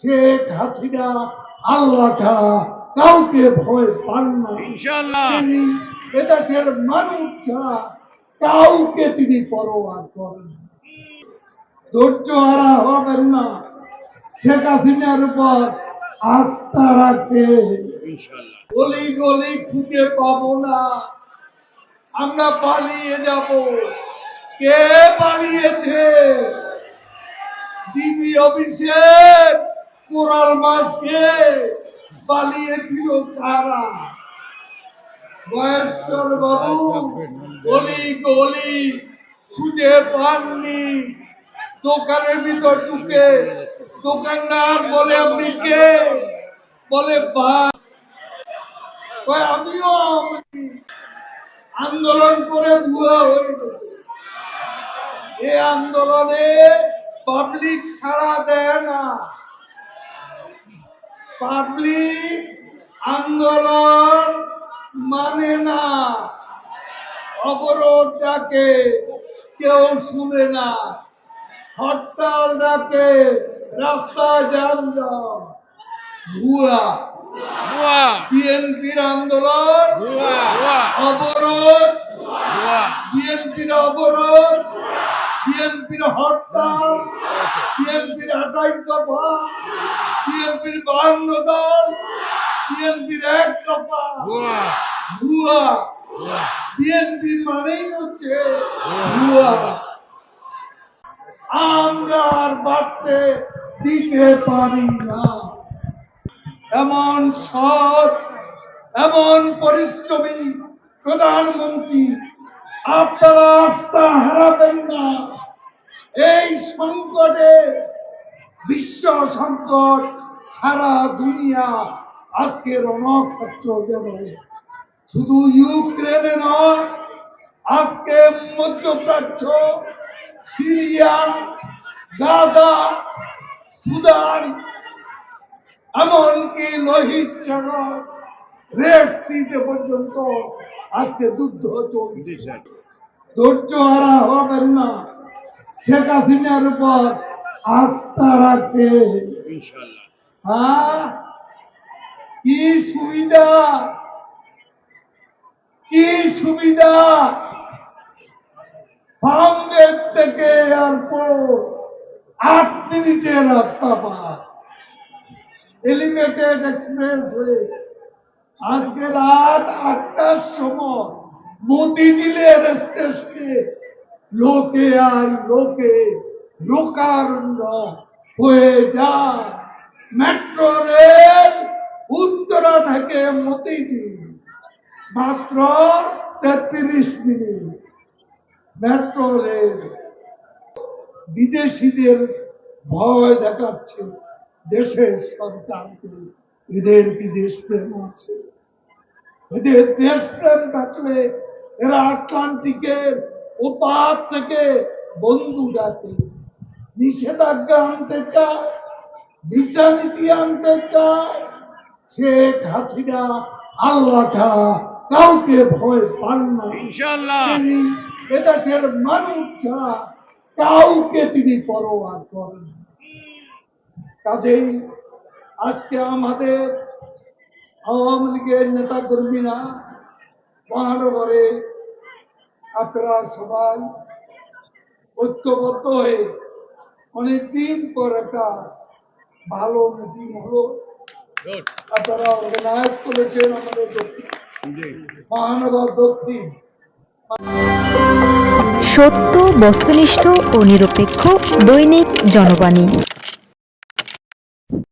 শেখ হাসিনা আল্লাহ ছাড়া কাউকে ভয় পান না। তিনি এদেশের মানুষ ছাড়া কাউকে তিনি পরোয়া করেন ধৈর্য হারা হবেন না। শেখ হাসিনার উপর আস্থা রাখে গলি গলি খুঁজে পাবো না। আমরা পালিয়ে যাব। কে পালিয়েছে? ডিবি অভিষেক। কোরাল মাসকে পালিয়েছিল কারা বয়স্বর বাবু গলি গলি খুঁজে পাননি। দোকানের ভিতর ঢুকে দোকানদার বলে, আপনি কে? বলে কয়, আমিও আন্দোলন করে ভুয়া হয়ে গেছে। এই আন্দোলনে পাবলিক সাড়া দেয় না। পাবলিক আন্দোলন মানে না। অবরোধ ডাকে কেউ শুনে না। হরতাল ডাকে রাস্তায় যানজট। ভুয়া। বিএনপির আন্দোলন। অবরোধ। বিএনপির অবরোধ। বিএনপির হরতাল বিএনপির দফা বিএনপির বাহান্ন দল বিএনপির এক দফা। ভুয়া। বিএনপি মানেই হচ্ছে ভুয়া। আমরা আর বাড়তে দিতে পারি না। এমন সৎ এমন পরিশ্রমী প্রধানমন্ত্রী আপনারা আস্থা হারাবেন না। এই সংকটে বিশ্ব সংকট সারা দুনিয়া আজকে রণক্ষেত্র যেন শুধু ইউক্রেনে নয় আজকে মধ্যপ্রাচ্য সিরিয়া গাজা সুদান এমনকি লোহিত সাগর রেড সিতে পর্যন্ত আজকে যুদ্ধ চলছে। ধৈর্য হারা হবেন না। শেখ হাসিনার উপর আস্থা রাখে হ্যাঁ? কি সুবিধা? কি সুবিধা? ফার্মগেট থেকে এয়ারপোর্ট আট মিনিটের রাস্তা পার। এলিভেটেড এক্সপ্রেস হয়ে আজকে রাত আটটার সময় মতিঝিলের স্টেশনে লোকে আর লোকে লোকারণ্য হয়ে যায়। মেট্রো রেল উত্তরা থেকে মতিঝিল, মাত্র তেত্রিশ মিনিট। মেট্রো রেল বিদেশিদের ভয় দেখাচ্ছে, দেশের সরকারকে এদের কি দেশপ্রেম আছে। এদের দেশপ্রেম থাকলে এরা আটলান্টিকের ওপার থেকে বন্ধু ডাকে নিষেধাজ্ঞা আনতে চায় ভিসা নীতি আনতে চায় শেখ হাসিনা আল্লাহ ছাড়া কাউকে ভয় পান না। তিনি এদেশের মানুষ ছাড়া কাউকে তিনি পরোয়া করেন কাজেই আজকে আমাদের আওয়ামী লীগের নেতা কর্মীরা মহানগরে আপনারা সবাই ঐক্যবদ্ধ হয়ে অনেকদিন পর একটা ভালো মিটিং হলো। আপনারা অর্গানাইজ করেছেন আমাদের দক্ষিণ মহানগর দক্ষিণ। সত্য বস্তুনিষ্ঠ ও নিরপেক্ষ দৈনিক জনবাণী।